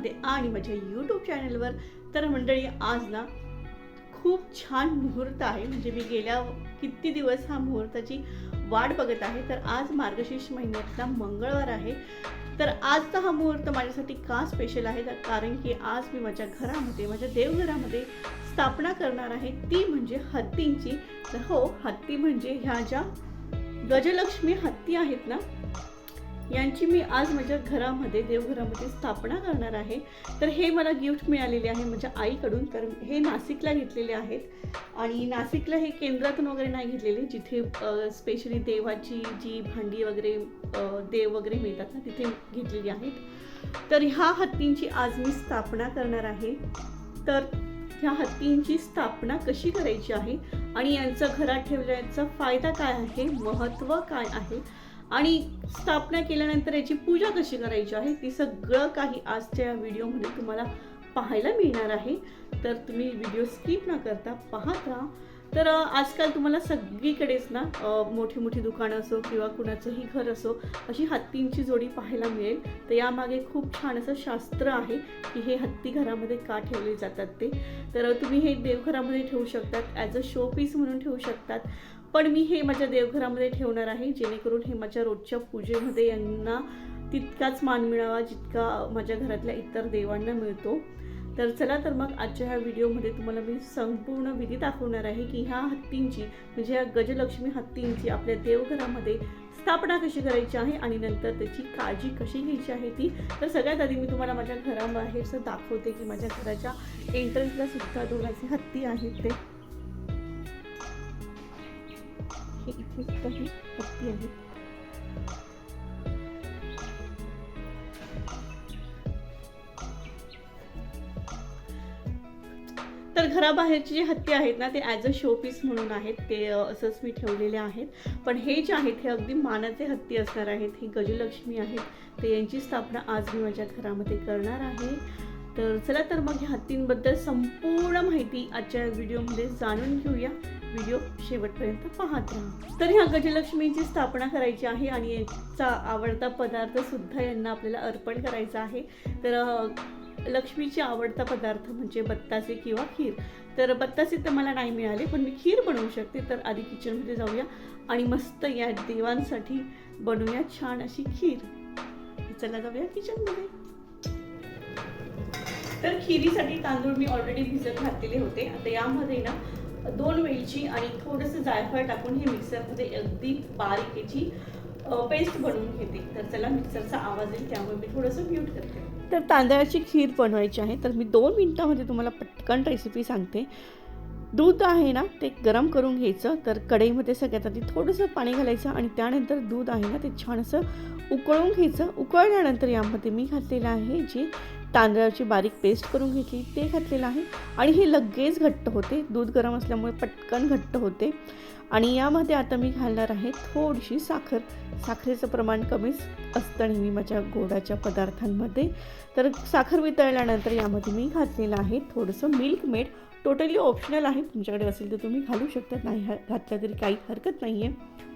घरामध्ये आणि माझ्या यूट्यूब चॅनलवर तर मंडळी आज ना खूप छान मुहूर्त आहे. म्हणजे मी गेल्या किती दिवस हा मुहूर्ताची वाट बघत आहे. तर आज मार्गशीर्ष महिन्यातला मंगळवार आहे. तर आजचा हा मुहूर्त माझ्यासाठी का स्पेशल आहे? तर कारण की आज मी माझ्या घरामध्ये माझ्या देवघरामध्ये स्थापना करणार आहे. ती म्हणजे हत्तींची. तर हो हत्ती म्हणजे ह्या ज्या गजलक्ष्मी हत्ती आहेत ना यांची मी आज माझ्या घरामध्ये देवघरामध्ये स्थापना करणार आहे. तर हे मला गिफ्ट मिळालेले आहे माझ्या आईकडून. तर हे नाशिकला घेतलेले आहेत. आणि नाशिकला हे केंद्रातून वगैरे नाही घेतलेले. जिथे स्पेशली देवाची जी भांडी वगैरे देव वगैरे मिळतात ना तिथे घेतलेली आहेत. तर ह्या हत्तींची आज मी स्थापना करणार आहे. तर ह्या हत्तींची स्थापना कशी करायची आहे? आणि यांचा घरात ठेवल्याचा फायदा काय आहे? महत्त्व काय आहे? आणि स्थापना केल्यानंतर याची पूजा कशी करायची आहे ती सगळं काही आजच्या या व्हिडिओमध्ये तुम्हाला पाहायला मिळणार आहे. तर तुम्ही व्हिडिओ स्किप न करता पाहत राहा. तर आजकाल तुम्हाला सगळीकडेच ना मोठी मोठी दुकानं असो किंवा कुणाचंही घर असो अशी हत्तींची जोडी पाहायला मिळेल. तर यामागे खूप छान असं शास्त्र आहे की हे हत्ती घरामध्ये का ठेवले जातात ते. तर तुम्ही हे देवघरामध्ये ठेवू शकतात ॲज अ शो पीस म्हणून ठेवू शकतात. पण मी हे माझ्या देवघरामध्ये ठेवणार आहे जेणेकरून हे माझ्या रोजच्या पूजेमध्ये यांना तितकाच मान मिळावा जितका माझ्या घरातल्या इतर देवांना मिळतो. तर चला तर मग आजच्या ह्या व्हिडिओमध्ये तुम्हाला मी संपूर्ण विधी दाखवणार आहे की ह्या हत्तींची म्हणजे ह्या गजलक्ष्मी हत्तींची आपल्या देवघरामध्ये स्थापना कशी करायची आहे आणि नंतर त्याची काळजी कशी घ्यायची आहे ती. तर सगळ्यात आधी मी तुम्हाला माझ्या घराबाहेरचं दाखवते की माझ्या घराच्या एंट्रन्सला सुद्धा दोन हत्ती आहेत ते. हे ही हत्ती तर घराबाहेरची जी हत्ती आहेत ना ते ॲज अ शो पीस म्हणून आहेत. ते असंच मी ठेवलेले आहेत. पण हे जे आहेत हे अगदी मानाचे हत्ती असणार आहेत. ही गजलक्ष्मी आहेत. तर यांची स्थापना आज मी माझ्या घरामध्ये करणार आहे. तर चला तर मग ह्या हत्तींबद्दल संपूर्ण माहिती आजच्या व्हिडिओमध्ये जाणून घेऊया. व्हिडिओ शेवटपर्यंत पाहत राहा. तर ह्या गजलक्ष्मीची स्थापना करायची आहे आणि याचा आवडता पदार्थ सुद्धा यांना आपल्याला अर्पण करायचा आहे. तर लक्ष्मीचे लक्ष्मीची आवडता पदार्थ म्हणजे बत्तासे किंवा खीर. तर बत्तासे तर मला नाही मिळाले पण मी खीर बनवू शकते. तर आधी किचनमध्ये जाऊया आणि मस्त या देवांसाठी बनवूया छान अशी खीर. चला जाऊया किचनमध्ये. तर खिरीसाठी तांदूळ मी ऑलरेडी भिजत घातलेले होते. आता यामध्ये ना दोन वेलची आणि थोडंसं जायफळ टाकून हे मिक्सरमध्ये अगदी बारीक याची पेस्ट बनवून घेते. तर चला मिक्सरचा आवाज येईल त्यामुळे मी थोडंसं म्यूट करते. तर तांदळाची खीर बनवायची आहे तर मी दोन मिनटामध्ये तुम्हाला पटकन रेसिपी सांगते. दूध आहे ना ते गरम करून घ्यायचं तर कढईमध्ये सगळ्यात आधी थोडंसं पाणी घालायचं आणि त्यानंतर दूध आहे ना ते छान असं उकळून घ्यायचं. उकळल्यानंतर यामध्ये मी घातलेलं आहे जी तांदळाची बारीक पेस्ट करून घेतली ते घातलेलं आहे. आणि हे लगेच घट्ट होते. दूध गरम असल्यामुळे पटकन घट्ट होते. आणि यामध्ये आता मी घालणार आहे थोडीशी साखर. साखरेचं प्रमाण कमीच असतं नेहमी माझ्या गोडाच्या पदार्थांमध्ये. तर साखर वितळल्यानंतर यामध्ये मी घातलेलं आहे थोडंसं मिल्क मेड टोटली ऑप्शनल आहे. तुमच्याकडे असेल तर तुम्ही घालू शकता. नाही घातलं तरी काही हरकत नाही आहे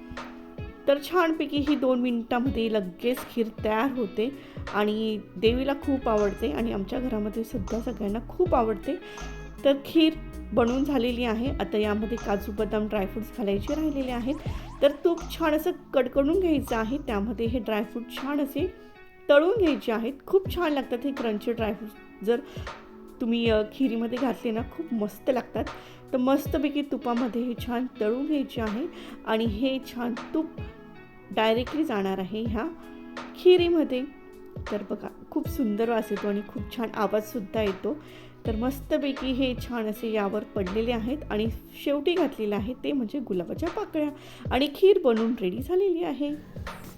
तर छानपैकी ही दोन मिनटामध्ये लगेच खीर तयार होते आणि देवीला खूप आवडते आणि आमच्या घरामध्ये सुद्धा सगळ्यांना खूप आवडते. तर खीर बनवून झालेली आहे. आता यामध्ये काजू बदाम ड्रायफ्रूट्स घालायचे राहिलेले आहेत. तर तूप छान असं कडकडून घ्यायचं आहे. त्यामध्ये हे ड्रायफ्रूट छान असे तळून घ्यायचे आहेत. खूप छान लागतात हे क्रंची ड्रायफ्रूट जर तुम्ही खिरीमध्ये घातले ना खूप मस्त लागतात. तर मस्तपैकी तुपामध्ये हे छान तळून घ्यायचे आहे. आणि हे छान तूप डायरेक्टली जाणार आहे ह्या खिरीमध्ये. तर बघा खूप सुंदर वास येतो आणि खूप छान आवाजसुद्धा येतो. तर मस्तपैकी हे छान असे यावर पडलेले आहेत आणि शेवटी घातलेले आहे ते म्हणजे गुलाबाच्या पाकळ्या. आणि खीर बनवून रेडी झालेली आहे.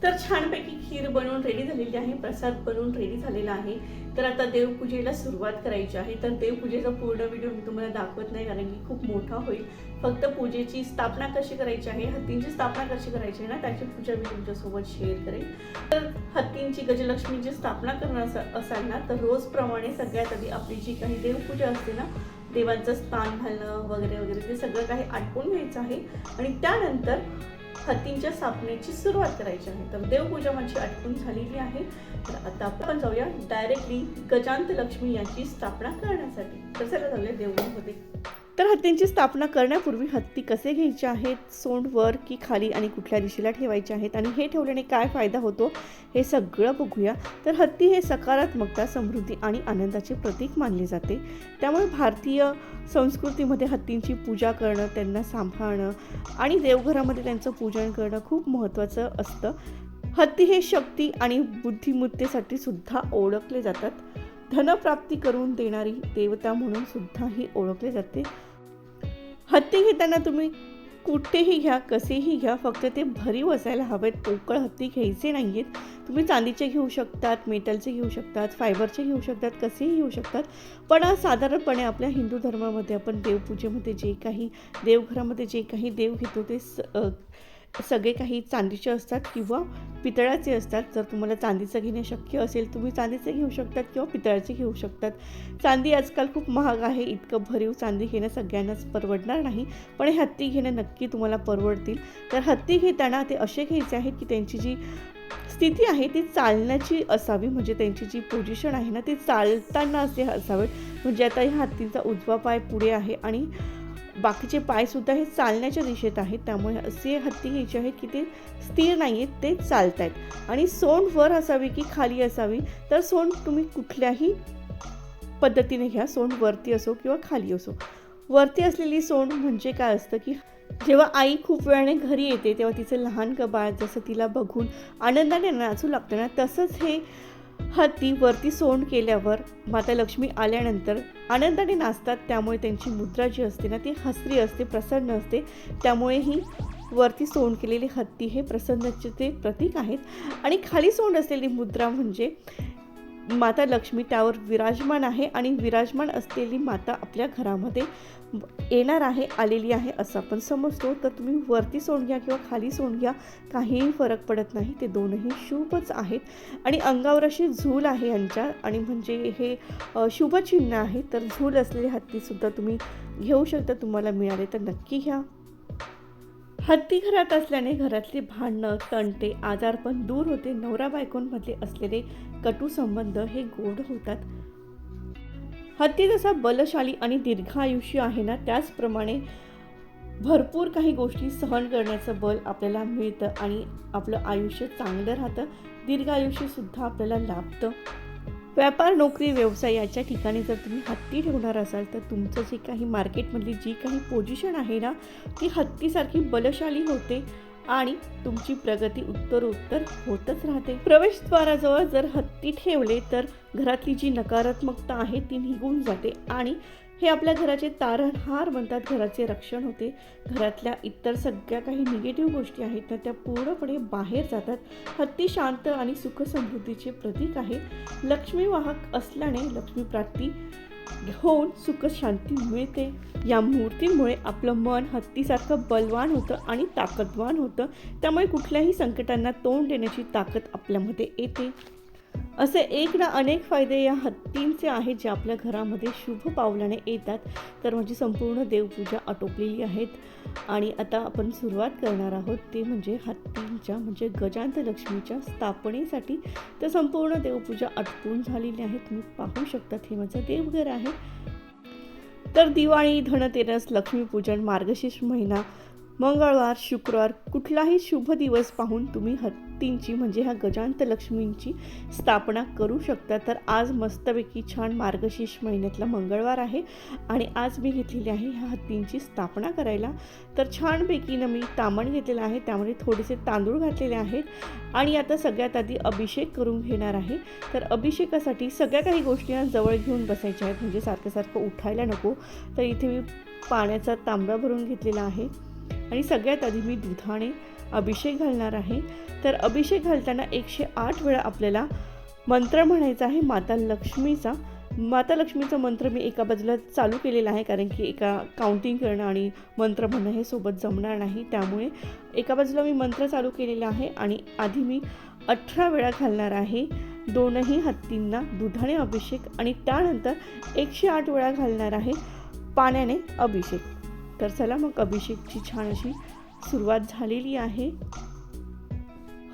तर छानपैकी खीर बनवून रेडी झालेली आहे प्रसाद बनवून रेडी झालेला आहे. तर आता देवपूजेला सुरुवात करायची आहे. तर देवपूजेचा पूर्ण व्हिडिओ मी तुम्हाला दाखवत नाही कारण की खूप मोठा होईल. फक्त पूजेची स्थापना कशी करायची आहे हत्तींची स्थापना कशी करायची आहे ना त्याची पूजा मी तुमच्यासोबत शेअर करेन. तर हत्तींची गजलक्ष्मीची स्थापना करणार असाल ना तर रोजप्रमाणे सगळ्यात आधी आपली जी काही देवपूजा असते ना देवांचं स्थान घालणं वगैरे वगैरे ते सगळं काही आटपून घ्यायचं आहे. आणि त्यानंतर हत्तींच्या स्थापनेची सुरुवात करायची आहे. तर देवपूजा माझी आठवण झालेली आहे. तर आता आपण जाऊया डायरेक्टली गजांत लक्ष्मी यांची स्थापना करण्यासाठी. तर चला जाऊया देवळामध्ये तर हत्तींची स्थापना करण्यापूर्वी हत्ती कसे घ्यायचे आहेत? सोंड वर की खाली आणि कुठल्या दिशेला ठेवायचे आहेत? आणि हे ठेवल्याने काय फायदा होतो? हे सगळं बघूया. तर हत्ती हे सकारात्मकता समृद्धी आणि आनंदाचे प्रतीक मानले जाते. त्यामुळे भारतीय संस्कृतीमध्ये हत्तींची पूजा करणं त्यांना सांभाळणं आणि देवघरामध्ये त्यांचं पूजन करणं खूप महत्त्वाचं असतं. हत्ती हे शक्ती आणि बुद्धिमत्तेसाठी सुद्धा ओळखले जातात. धनप्राप्ती करून देणारी देवता म्हणून सुद्धा ही ओळखले जाते. हत्ती घेताना तुम्ही कुठेही घ्या कसेही घ्या फक्त ते भरीव असायला हवेत. पोकळ हत्ती घ्यायचे नाही आहेत तुम्ही चांदीचे घेऊ शकतात मेटलचे घेऊ शकतात फायबरचे घेऊ शकतात कसेही घेऊ शकतात. पण साधारणपणे आपल्या हिंदू धर्मामध्ये आपण देवपूजेमध्ये जे काही देवघरामध्ये जे काही देव घेतो ते स सगळे काही चांदीचे असतात किंवा पितळाचे असतात. जर तुम्हाला चांदीचं घेणे शक्य असेल तुम्ही चांदीचे घेऊ शकतात किंवा पितळाचे घेऊ शकतात. चांदी आजकाल खूप महाग आहे. इतकं भरीव चांदी घेणं सगळ्यांनाच परवडणार नाही. पण हे हत्ती घेणं नक्की तुम्हाला परवडतील. तर हत्ती घेताना ते असे घ्यायचे आहेत की त्यांची जी स्थिती आहे ती चालण्याची असावी. म्हणजे त्यांची जी पोझिशन आहे ना ती चालताना असे असावे. म्हणजे आता ह्या हत्तींचा उजवा पाय पुढे आहे आणि बाकीचे पायसुद्धा हे चालण्याच्या दिशेत आहेत. त्यामुळे असे हत्ती घ्यायचे आहेत की ते स्थिर नाही आहेत ते चालत आहेत आणि सोंड वर असावी की खाली असावी तर सोंड तुम्ही कुठल्याही पद्धतीने घ्या. सोंड वरती असो किंवा खाली असो. वरती असलेली सोंड म्हणजे काय असतं की जेव्हा आई खूप वेळाने घरी येते तेव्हा तिचं लहान कबाळ जसं तिला बघून आनंदाने नाचू लागतं ना तसंच हे हत्ती वरती सोंड केल्यावर माता लक्ष्मी आल्यानंतर आनंदाने नाचतात. त्यामुळे त्यांची मुद्रा जी असते ना ती हसरी असते प्रसन्न असते. त्यामुळे ही वरती सोंड केलेली हत्ती हे प्रसन्नतेचे प्रतीक आहेत. आणि खाली सोंड असलेली मुद्रा म्हणजे माता लक्ष्मी त्यावर विराजमान आहे. आणि विराजमान असलेली माता आपल्या घरामध्ये येणार आहे आलेली आहे असं आपण समजतो. तर तुम्ही वरती सोंड घ्या किंवा खाली सोंड घ्या. काहीही फरक पडत नाही. ते दोनही शुभच आहेत. आणि अंगावर अशी झूल आहे यांच्या. आणि म्हणजे हे शुभचिन्ह आहे. तर झूल असलेले हत्तीसुद्धा तुम्ही घेऊ शकता तुम्हाला मिळाले तर नक्की घ्या. हत्ती घरात असल्याने घरातली भांडणं तंटे आजारपण दूर होते. नवरा बायकोंमध्ये असलेले कटू संबंध हे गोड होतात. हत्ती जसा बलशाली आणि दीर्घ आयुष्य आहे ना त्याचप्रमाणे भरपूर काही गोष्टी सहन करण्याचं बल आपल्याला मिळतं आणि आपलं आयुष्य चांगलं राहतं. दीर्घ आयुष्यसुद्धा आपल्याला लाभतं. व्यापार नोकरी व्यवसाय याच्या ठिकाणी जर तुम्ही हत्ती ठेवणार असाल तर तुमचं जे काही मार्केटमधली जी काही पोझिशन आहे ना ती हत्तीसारखी बलशाली होते. आणि तुमची प्रगती उत्तरोत्तर होतच राहते. प्रवेशद्वाराजवळ जर हत्ती ठेवले तर घरातली जी नकारात्मकता आहे ती निघून जाते आणि हे आपल्या घराचे तारणहार बनतात घराचे रक्षण होते. घरातल्या इतर सगळ्या काही निगेटिव्ह गोष्टी आहेत तर त्या पूर्णपणे बाहेर जातात. हत्ती शांत आणि सुख समृद्धीचे प्रतीक आहे. लक्ष्मी वाहक असल्याने लक्ष्मी प्राप्ती घेऊन सुख शांती मिळते. या मूर्तींमुळे आपलं मन हत्तीसारखं बलवान होतं आणि ताकदवान होतं. त्यामुळे कुठल्याही संकटांना तोंड देण्याची ताकद आपल्यामध्ये येते. असे एक ना अनेक फायदे या हत्तींचे आहेत जे आपल्या घरामध्ये शुभ पावलाने येतात. तर माझी संपूर्ण देवपूजा आटोपलेली आहेत. आणि आता आपण सुरुवात करणार आहोत. ते म्हणजे हत्तींच्या म्हणजे गजांत लक्ष्मीच्या स्थापनेसाठी. तर संपूर्ण देवपूजा आटपून झालेली आहे तुम्ही पाहू शकतात हे माझं देवघर आहे. तर दिवाळी धनतेरस लक्ष्मीपूजन मार्गशीर्ष महिना मंगळवार शुक्रवार कुठलाही शुभ दिवस पाहून तुम्ही हत्तींची म्हणजे ह्या गजांत लक्ष्मींची स्थापना करू शकता. तर आज मस्तपैकी छान मार्गशीर्ष महिन्यातला मंगळवार आहे आणि आज मी घेतलेली आहे ह्या हत्तींची स्थापना करायला. तर छानपैकी ना मी तामण घेतलेलं आहे त्यामध्ये थोडेसे तांदूळ घातलेले आहेत आणि आता सगळ्यात आधी अभिषेक करून घेणार आहे. तर अभिषेकासाठी सगळ्या काही गोष्टी जवळ घेऊन बसायच्या आहेत म्हणजे सारखं सारखं उठायला नको. तर इथे मी पाण्याचा तांब्या भरून घेतलेला आहे. आणि सगळ्यात आधी मी दुधाने अभिषेक घालणार आहे. तर अभिषेक घालताना एकशे आठ वेळा आपल्याला मंत्र म्हणायचा आहे माता लक्ष्मीचा. माता लक्ष्मीचा मंत्र मी एका बाजूला चालू केलेला आहे कारण की एका काउंटिंग करणं आणि मंत्र म्हणणं हे सोबत जमणार नाही. त्यामुळे एका बाजूला मी मंत्र चालू केलेला आहे आणि आधी मी अठरा वेळा घालणार आहे दोनही हत्तींना दुधाने अभिषेक आणि त्यानंतर एकशे आठ वेळा घालणार आहे पाण्याने अभिषेक. तर चला मग अभिषेकची छान अशी सुरुवात झालेली आहे.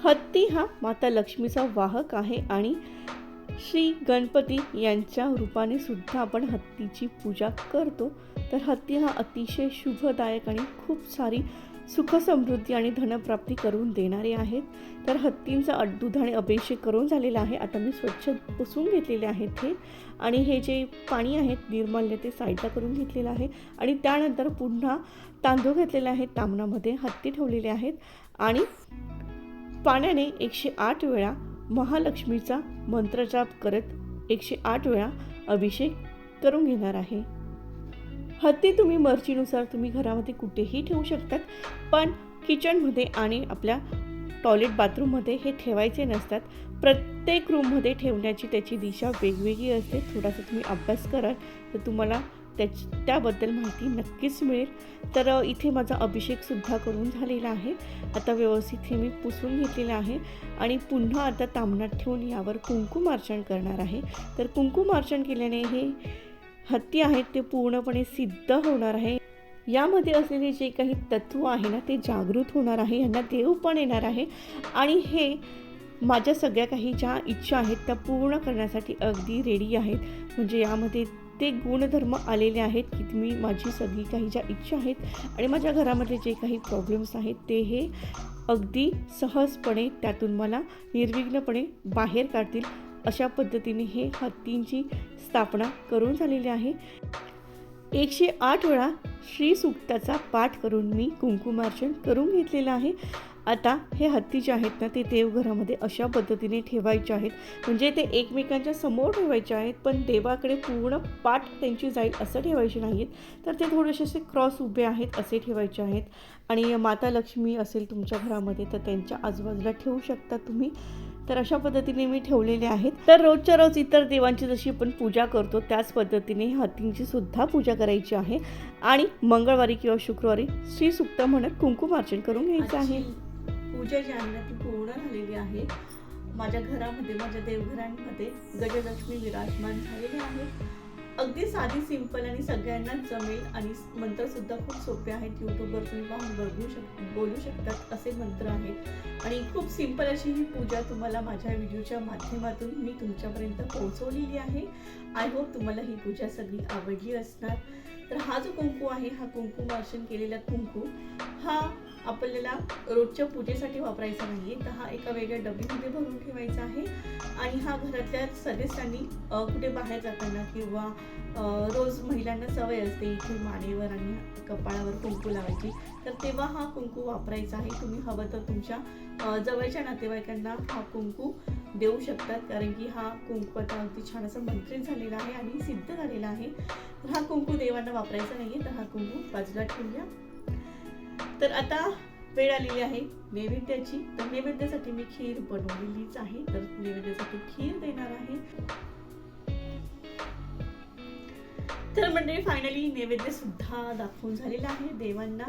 हत्ती हा माता लक्ष्मीचा वाहक आहे आणि श्री गणपती यांच्या रूपाने सुद्धा आपण हत्तीची पूजा करतो. तर हत्ती हा अतिशय शुभदायक आणि खूप सारी सुख समृद्धी आणि धनप्राप्ती करून देणारे आहेत. तर हत्तींचा अड्डूध आणि अभिषेक करून झालेला आहे. आता मी स्वच्छ पुसून घेतलेले आहेत हे. आणि हे जे पाणी आहेत निर्माल्य ते साईडला करून घेतलेलं आहे. आणि त्यानंतर पुन्हा तांदूळ घेतलेले आहेत तामणामध्ये हत्ती ठेवलेले आहेत. आणि पाण्याने एकशे आठ वेळा महालक्ष्मीचा मंत्रजाप करत एकशे आठ वेळा अभिषेक करून घेणार आहे. हत्ती तुम्ही मर्जीनुसार तुम्ही घरामध्ये कुठेही ठेवू शकतात पण किचनमध्ये आणि आपल्या टॉयलेट बाथरूममध्ये हे ठेवायचे नसतात. प्रत्येक रूममध्ये ठेवण्याची त्याची दिशा वेगवेगळी असते. थोडासा तुम्ही अभ्यास कराल तर तुम्हाला त्याच त्याबद्दल माहिती नक्कीच मिळेल. तर इथे माझा अभिषेकसुद्धा करून झालेला आहे. आता व्यवस्थित हे मी पुसून घेतलेलं आहे. आणि पुन्हा आता तांबणात ठेवून यावर कुंकुमार्चन करणार आहे. तर कुंकुमार्चन केल्याने हे हत्ती आहेत ते पूर्णपणे सिद्ध होणार आहे. यामध्ये असलेले जे काही तत्व आहे ना ते जागृत होणार आहे यांना देव पण येणार आहे. आणि हे माझ्या सगळ्या काही ज्या इच्छा आहेत त्या पूर्ण करण्यासाठी अगदी रेडी आहेत. म्हणजे यामध्ये ते गुणधर्म आलेले आहेत की मी माझी सगळी काही ज्या इच्छा आहेत आणि माझ्या घरामध्ये जे काही प्रॉब्लेम्स आहेत ते हे अगदी सहजपणे त्यातून मला निर्विघ्नपणे बाहेर काढतील. अशा पद्धतीने हे हत्तींची स्थापना करून झालेली आहे. एकशे आठ वेळा श्री सुक्ताचा पाठ करून मी कुंकुमार्चन करून घेतलेलं आहे. आता हे हत्ती जे आहेत ना ते देवघरामध्ये अशा पद्धतीने ठेवायचे आहेत. म्हणजे ते एकमेकांच्या समोर ठेवायचे आहेत पण देवाकडे पूर्ण पाठ त्यांची जाईल असं ठेवायचे नाहीत. तर ते थोडेसे असे क्रॉस उभे आहेत असे ठेवायचे आहेत. आणि माता लक्ष्मी असेल तुमच्या घरामध्ये तर त्यांच्या आजूबाजूला ठेवू शकता तुम्ही. तर अशा पद्धतीने मी ठेवलेले आहेत. तर रोजच्या रोज इतर देवांची जशी आपण पूजा करतो त्याच पद्धतीने हत्तींची सुद्धा पूजा करायची आहे. आणि मंगळवारी किंवा शुक्रवारी श्री सुक्त म्हणत कुंकुमार्चन करून घ्यायचं आहे. पूजा जी आहे ना ती पूर्ण झालेली आहे. माझ्या घरामध्ये माझ्या देवघरांमध्ये गजलक्ष्मी विराजमान झालेले आहे. अगदी साधी सिंपल आणि सगळ्यांना जमेल आणि मंत्र सुद्धा खूप सोपे आहेत. युट्यूबवर तुम्ही पाहून बघू शक बोलू शकतात असे मंत्र आहेत. आणि खूप सिंपल अशी ही पूजा तुम्हाला माझ्या व्हिडिओच्या माध्यमातून मी तुमच्यापर्यंत पोहोचवलेली आहे. आय होप तुम्हाला ही पूजा सगळी आवडली असणार. तर हा जो कुंकू आहे हा कुंकू वाचन केलेला कुंकू हा आपल्याला रोजच्या पूजेसाठी वापरायचा नाही तर हा एका वेगळ्या डबीमध्ये भरून ठेवायचा आहे. आणि हा घरातल्या सदस्यांनी कुठे बाहेर जाताना किंवा रोज महिलांना सवय असते इथे मानेवर आणि कपाळावर कुंकू लावायची तर तेव्हा हा कुंकू वापरायचा आहे. तुम्ही हवं तर तुमच्या जवळच्या नातेवाईकांना हा कुंकू देऊ शकतात कारण की हा कुंकू आता अगदी छान असं मंत्रित झालेला आहे आणि सिद्ध झालेला आहे. तर हा कुंकू देवांना वापरायचा नाहीये. तर हा कुंकू बाजूला ठेवूया. तर आता वेळ आलेली आहे नैवेद्याची. तर नैवेद्यासाठी मी खीर बनवलेलीच आहे. तर नैवेद्यासाठी खीर देणार आहे. तर मंडळी फायनली नैवेद्य सुद्धा दाखवून झालेला आहे देवांना.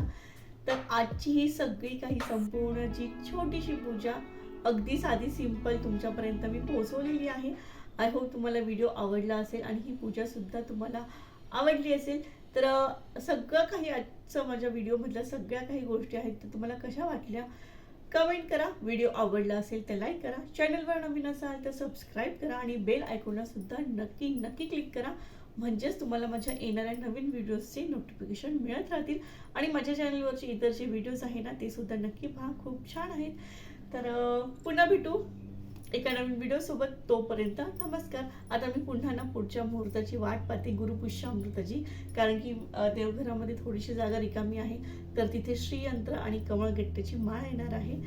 तर आजची ही सगळी काही संपूर्ण जी छोटीशी पूजा अगदी साधी सिंपल तुमच्यापर्यंत मी पोहोचवलेली आहे. आय होप तुम्हाला व्हिडिओ आवडला असेल आणि ही पूजा सुद्धा तुम्हाला आवडली असेल. तर सगळं काही आजचं माझ्या व्हिडिओमधल्या सगळ्या काही गोष्टी आहेत तर तुम्हाला कशा वाटल्या? कमेंट करा. व्हिडिओ आवडला असेल तर लाईक करा. चॅनलवर नवीन असाल तर सबस्क्राईब करा आणि बेल आयकॉनला सुद्धा नक्की नक्की क्लिक करा. म्हणजेच तुम्हाला माझ्या येणाऱ्या नवीन व्हिडिओजचे नोटिफिकेशन मिळत राहतील. आणि माझ्या चॅनलवरचे इतर जे व्हिडिओज आहे ना ते सुद्धा नक्की पहा. खूप छान आहेत. तर पुन्हा भेटू. एका नवीन व्हिडिओ सोबत तोपर्यंत नमस्कार. आता मी पुन्हा ना पुढच्या मुहूर्ताची वाट पाहते गुरुपुष्य अमृताची कारण की देवघरामध्ये थोडीशी जागा रिकामी आहे. तर तिथे श्रीयंत्र आणि कमळगट्ट्याची माळ येणार आहे.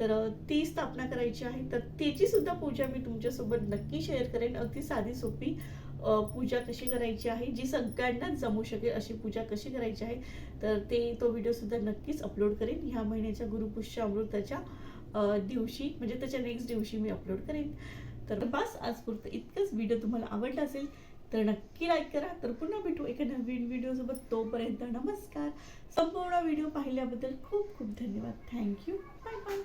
तर ती स्थापना करायची आहे. तर त्याची सुद्धा पूजा मी तुमच्यासोबत नक्की शेअर करेन. अगदी साधी सोपी पूजा कशी करायची आहे जी सगळ्यांनाच जमू शकेल अशी पूजा कशी करायची आहे तर ते तो व्हिडिओ सुद्धा नक्कीच अपलोड करेन. ह्या महिन्याच्या गुरुपुष्य अमृताच्या दिवशी म्हणजे त्याच्या नेक्स्ट दिवशी मी अपलोड करेन. तर बस आज पुरतं इतकंच व्हिडिओ तुम्हाला आवडला असेल तर नक्की लाईक करा. तर पुन्हा भेटू एका नवीन व्हिडिओसोबत तोपर्यंत नमस्कार. संपूर्ण व्हिडिओ पाहिल्याबद्दल खूप खूप धन्यवाद. Thank you bye bye